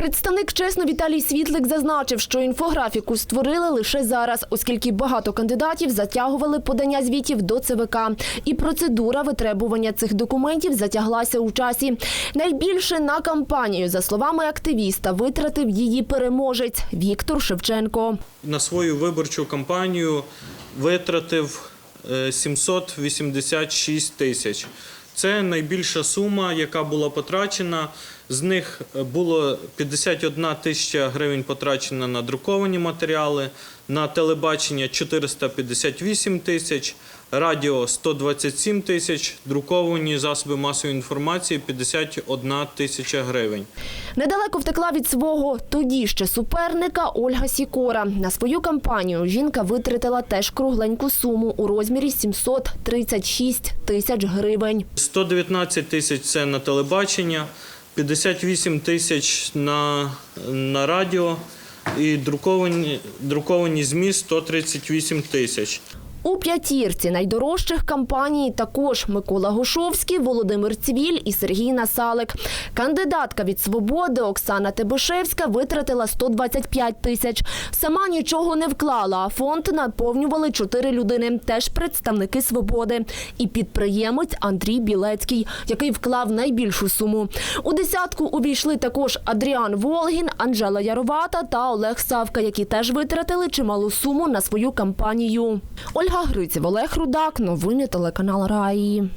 Представник чесно Віталій Світлик зазначив, що інфографіку створили лише зараз, оскільки багато кандидатів затягували подання звітів до ЦВК. І процедура витребування цих документів затяглася у часі. Найбільше на кампанію, за словами активіста, витратив її переможець Віктор Шевченко. на свою виборчу кампанію витратив е, 786 тисяч. Це найбільша сума, яка була потрачена. З них було 51 тисяча гривень потрачено на друковані матеріали, на телебачення 458 тисяч, радіо 127 тисяч, друковані засоби масової інформації 51 тисяча гривень. Недалеко втекла від свого тоді ще суперника Ольга Сікора. На свою кампанію жінка витратила теж кругленьку суму у розмірі 736 тисяч гривень. 119 тисяч це на телебачення, 58 тисяч на, на радіо і друковані, друковані ЗМІ 138 тисяч. У п'ятірці найдорожчих кампаній також Микола Гошовський, Володимир Цвіль і Сергій Насалик. Кандидатка від «Свободи» Оксана Тебишевська витратила 125 тисяч. Сама нічого не вклала, а фонд наповнювали чотири людини, теж представники «Свободи». І підприємець Андрій Білецький, який вклав найбільшу суму. У десятку увійшли також Адріан Волгін, Анжела Яровата та Олег Савка, які теж витратили чималу суму на свою кампанію. Ольга Гриців, Олег Рудак, новини телеканал Раї.